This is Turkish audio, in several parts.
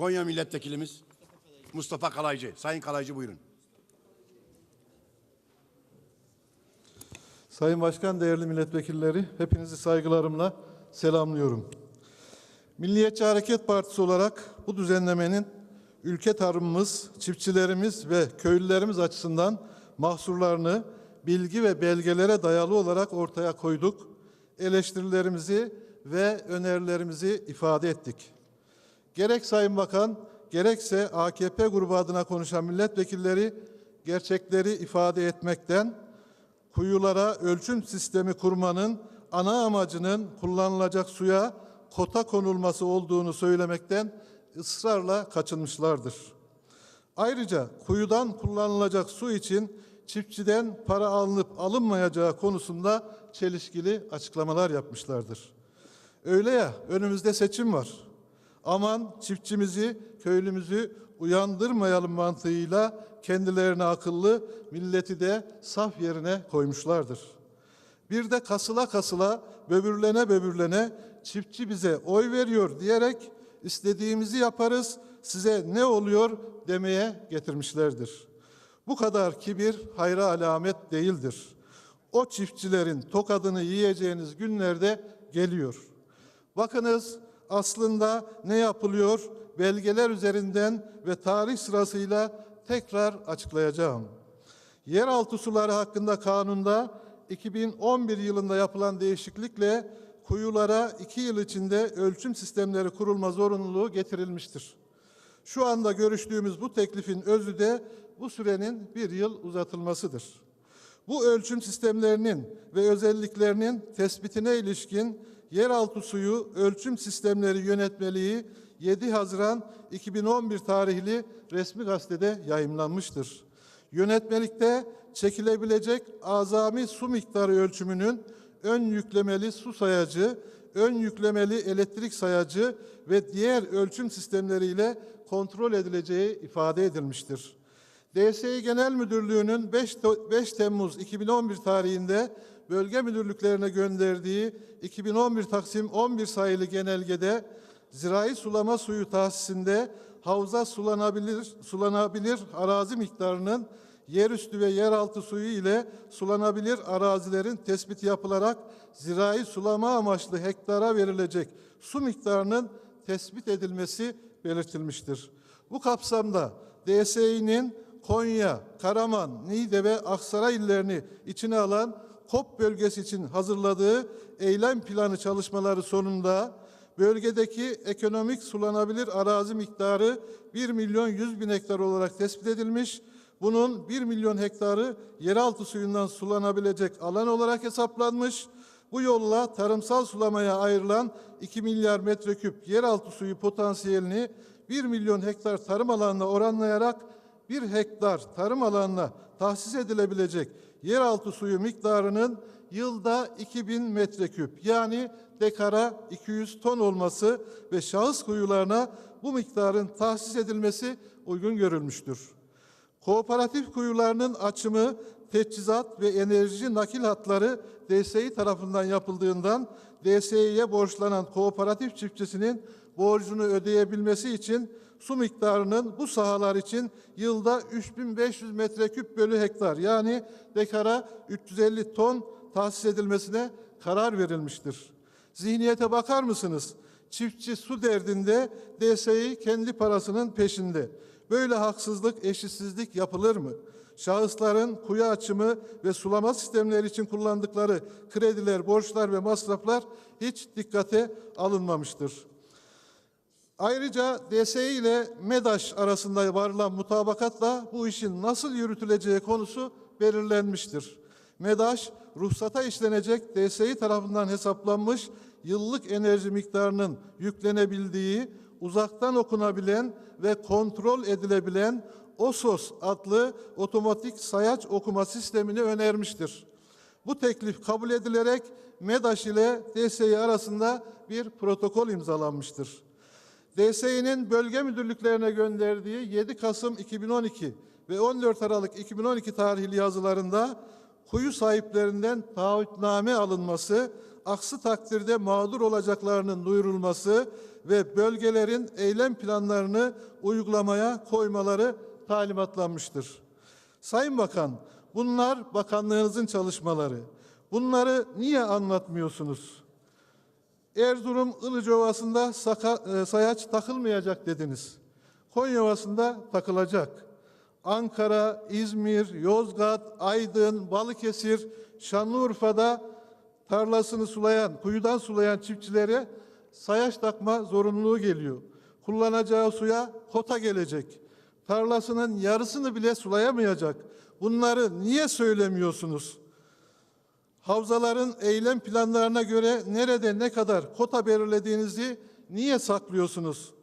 Konya milletvekilimiz Mustafa Kalaycı. Sayın Kalaycı buyurun. Sayın Başkan, değerli milletvekilleri, hepinizi saygılarımla selamlıyorum. Milliyetçi Hareket Partisi olarak bu düzenlemenin ülke tarımımız, çiftçilerimiz ve köylülerimiz açısından mahsurlarını bilgi ve belgelere dayalı olarak ortaya koyduk. Eleştirilerimizi ve önerilerimizi ifade ettik. Gerek Sayın Bakan, gerekse AKP grubu adına konuşan milletvekilleri gerçekleri ifade etmekten, kuyulara ölçüm sistemi kurmanın ana amacının kullanılacak suya kota konulması olduğunu söylemekten ısrarla kaçınmışlardır. Ayrıca kuyudan kullanılacak su için çiftçiden para alınıp alınmayacağı konusunda çelişkili açıklamalar yapmışlardır. Öyle ya önümüzde seçim var. Aman çiftçimizi, köylümüzü uyandırmayalım mantığıyla kendilerine akıllı, milleti de saf yerine koymuşlardır. Bir de kasıla kasıla, böbürlene böbürlene çiftçi bize oy veriyor diyerek istediğimizi yaparız, size ne oluyor demeye getirmişlerdir. Bu kadar kibir hayra alamet değildir. O çiftçilerin tokadını yiyeceğiniz günlerde geliyor. Bakınız aslında ne yapılıyor belgeler üzerinden ve tarih sırasıyla tekrar açıklayacağım. Yeraltı suları hakkında kanunda 2011 yılında yapılan değişiklikle kuyulara iki yıl içinde ölçüm sistemleri kurulma zorunluluğu getirilmiştir. Şu anda görüştüğümüz bu teklifin özü de bu sürenin bir yıl uzatılmasıdır. Bu ölçüm sistemlerinin ve özelliklerinin tespitine ilişkin yeraltı suyu ölçüm sistemleri yönetmeliği 7 Haziran 2011 tarihli resmi gazetede yayımlanmıştır. Yönetmelikte çekilebilecek azami su miktarı ölçümünün ön yüklemeli su sayacı, ön yüklemeli elektrik sayacı ve diğer ölçüm sistemleriyle kontrol edileceği ifade edilmiştir. DSİ Genel Müdürlüğü'nün 5, To- 5 Temmuz 2011 tarihinde bölge müdürlüklerine gönderdiği 2011 Taksim 11 sayılı genelgede zirai sulama suyu tahsisinde havza sulanabilir sulanabilir arazi miktarının yerüstü ve yeraltı suyu ile sulanabilir arazilerin tespiti yapılarak zirai sulama amaçlı hektara verilecek su miktarının tespit edilmesi belirtilmiştir. Bu kapsamda DSİ'nin Konya, Karaman, Niğde ve Aksaray illerini içine alan KOP bölgesi için hazırladığı eylem planı çalışmaları sonunda bölgedeki ekonomik sulanabilir arazi miktarı 1 milyon 100 bin hektar olarak tespit edilmiş. Bunun 1 milyon hektarı yeraltı suyundan sulanabilecek alan olarak hesaplanmış. Bu yolla tarımsal sulamaya ayrılan 2 milyar metreküp yeraltı suyu potansiyelini 1 milyon hektar tarım alanına oranlayarak 1 hektar tarım alanına tahsis edilebilecek yeraltı suyu miktarının yılda 2000 metreküp yani dekara 200 ton olması ve şahıs kuyularına bu miktarın tahsis edilmesi uygun görülmüştür. Kooperatif kuyularının açımı, teçhizat ve enerji nakil hatları DSİ tarafından yapıldığından DSİ'ye borçlanan kooperatif çiftçisinin borcunu ödeyebilmesi için su miktarının bu sahalar için yılda 3500 metreküp bölü hektar yani dekara 350 ton tahsis edilmesine karar verilmiştir. Zihniyete bakar mısınız? Çiftçi su derdinde DSİ kendi parasının peşinde. Böyle haksızlık, eşitsizlik yapılır mı? Şahısların kuyu açımı ve sulama sistemleri için kullandıkları krediler, borçlar ve masraflar hiç dikkate alınmamıştır. Ayrıca DSİ ile MEDAŞ arasında varılan mutabakatla bu işin nasıl yürütüleceği konusu belirlenmiştir. MEDAŞ, ruhsata işlenecek DSİ tarafından hesaplanmış yıllık enerji miktarının yüklenebildiği, uzaktan okunabilen ve kontrol edilebilen OSOS adlı otomatik sayaç okuma sistemini önermiştir. Bu teklif kabul edilerek MEDAŞ ile DSİ arasında bir protokol imzalanmıştır. DSİ'nin bölge müdürlüklerine gönderdiği 7 Kasım 2012 ve 14 Aralık 2012 tarihli yazılarında kuyu sahiplerinden taahhütname alınması, aksi takdirde mağdur olacaklarının duyurulması ve bölgelerin eylem planlarını uygulamaya koymaları talimatlanmıştır. Sayın Bakan, bunlar bakanlığınızın çalışmaları. Bunları niye anlatmıyorsunuz? Erzurum Ilıca Ovası'nda e, sayaç takılmayacak dediniz. Konya Ovası'nda takılacak. Ankara, İzmir, Yozgat, Aydın, Balıkesir, Şanlıurfa'da tarlasını sulayan, kuyudan sulayan çiftçilere sayaç takma zorunluluğu geliyor. Kullanacağı suya kota gelecek. Tarlasının yarısını bile sulayamayacak. Bunları niye söylemiyorsunuz? Havzaların eylem planlarına göre nerede ne kadar kota belirlediğinizi niye saklıyorsunuz?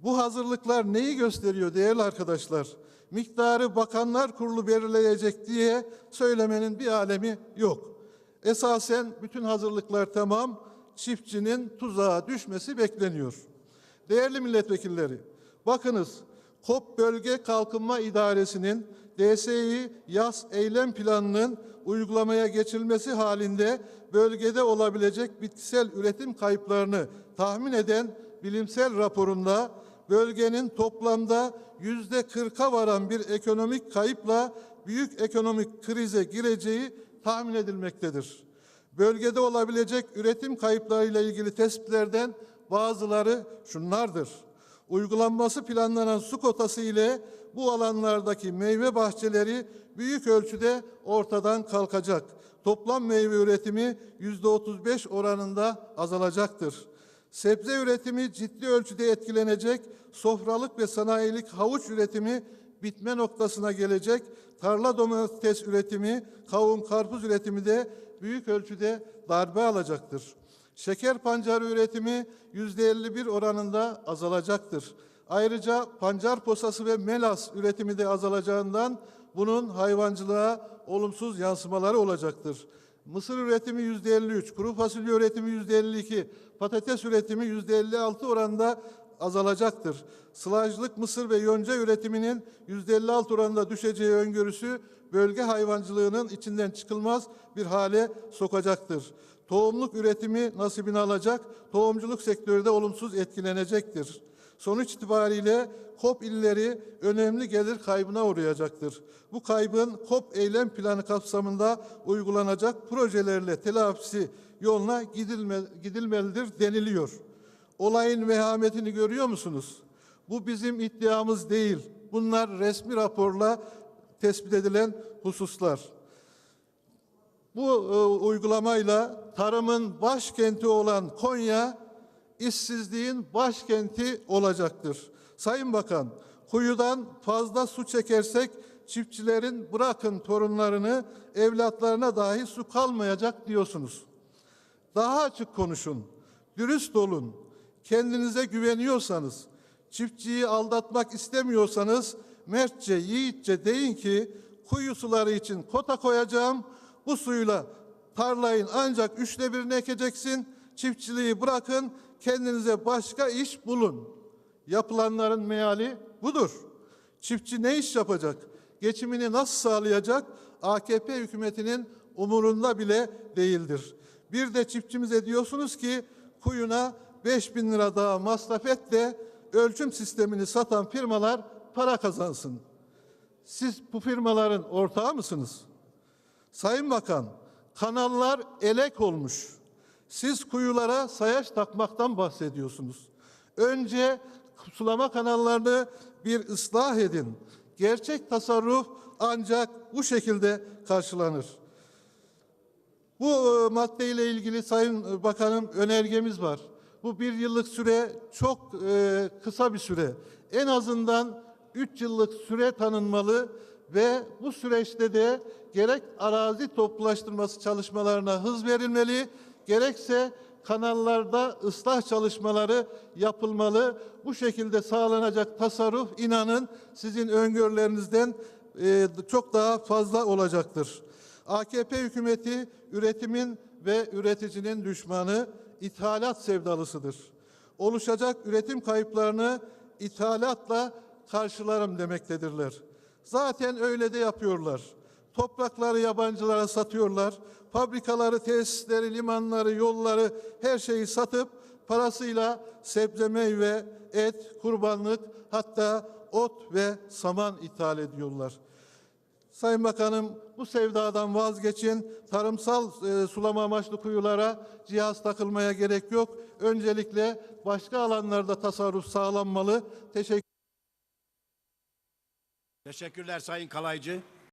Bu hazırlıklar neyi gösteriyor değerli arkadaşlar? Miktarı bakanlar kurulu belirleyecek diye söylemenin bir alemi yok. Esasen bütün hazırlıklar tamam, çiftçinin tuzağa düşmesi bekleniyor. Değerli milletvekilleri, bakınız KOP Bölge Kalkınma İdaresi'nin DSİ yaz eylem planının uygulamaya geçilmesi halinde bölgede olabilecek bitkisel üretim kayıplarını tahmin eden bilimsel raporunda bölgenin toplamda yüzde kırka varan bir ekonomik kayıpla büyük ekonomik krize gireceği tahmin edilmektedir. Bölgede olabilecek üretim kayıplarıyla ilgili tespitlerden bazıları şunlardır. Uygulanması planlanan su kotası ile bu alanlardaki meyve bahçeleri büyük ölçüde ortadan kalkacak. Toplam meyve üretimi yüzde 35 oranında azalacaktır. Sebze üretimi ciddi ölçüde etkilenecek, sofralık ve sanayilik havuç üretimi bitme noktasına gelecek, tarla domates üretimi, kavun karpuz üretimi de büyük ölçüde darbe alacaktır. Şeker pancarı üretimi yüzde 51 oranında azalacaktır. Ayrıca pancar posası ve melas üretimi de azalacağından bunun hayvancılığa olumsuz yansımaları olacaktır. Mısır üretimi yüzde 53, kuru fasulye üretimi yüzde 52, patates üretimi yüzde 56 oranında azalacaktır. Sılajlık mısır ve yonca üretiminin yüzde 56 oranında düşeceği öngörüsü bölge hayvancılığının içinden çıkılmaz bir hale sokacaktır. Tohumluk üretimi nasibini alacak, tohumculuk sektörü de olumsuz etkilenecektir. Sonuç itibariyle KOP illeri önemli gelir kaybına uğrayacaktır. Bu kaybın KOP eylem planı kapsamında uygulanacak projelerle telafisi yoluna gidilme, gidilmelidir deniliyor. Olayın vehametini görüyor musunuz? Bu bizim iddiamız değil. Bunlar resmi raporla tespit edilen hususlar. Bu e, uygulamayla tarımın başkenti olan Konya işsizliğin başkenti olacaktır. Sayın Bakan, kuyudan fazla su çekersek çiftçilerin bırakın torunlarını evlatlarına dahi su kalmayacak diyorsunuz. Daha açık konuşun, dürüst olun. Kendinize güveniyorsanız, çiftçiyi aldatmak istemiyorsanız mertçe, yiğitçe deyin ki kuyu suları için kota koyacağım. Bu suyla tarlayın ancak üçte birini ekeceksin. Çiftçiliği bırakın, kendinize başka iş bulun. Yapılanların meali budur. Çiftçi ne iş yapacak? Geçimini nasıl sağlayacak? AKP hükümetinin umurunda bile değildir. Bir de çiftçimize diyorsunuz ki kuyuna 5 bin lira daha masraf et de ölçüm sistemini satan firmalar para kazansın. Siz bu firmaların ortağı mısınız? Sayın Bakan, kanallar elek olmuş. Siz kuyulara sayaç takmaktan bahsediyorsunuz. Önce sulama kanallarını bir ıslah edin. Gerçek tasarruf ancak bu şekilde karşılanır. Bu e, maddeyle ilgili Sayın Bakanım önergemiz var. Bu bir yıllık süre çok e, kısa bir süre. En azından üç yıllık süre tanınmalı ve bu süreçte de gerek arazi toplulaştırması çalışmalarına hız verilmeli, gerekse kanallarda ıslah çalışmaları yapılmalı. Bu şekilde sağlanacak tasarruf inanın sizin öngörülerinizden e, çok daha fazla olacaktır. AKP hükümeti üretimin ve üreticinin düşmanı, ithalat sevdalısıdır. Oluşacak üretim kayıplarını ithalatla karşılarım demektedirler. Zaten öyle de yapıyorlar. Toprakları yabancılara satıyorlar. Fabrikaları, tesisleri, limanları, yolları her şeyi satıp parasıyla sebze, meyve, et, kurbanlık hatta ot ve saman ithal ediyorlar. Sayın Bakanım bu sevdadan vazgeçin. Tarımsal e, sulama amaçlı kuyulara cihaz takılmaya gerek yok. Öncelikle başka alanlarda tasarruf sağlanmalı. Teşekkür Teşekkürler Sayın Kalaycı.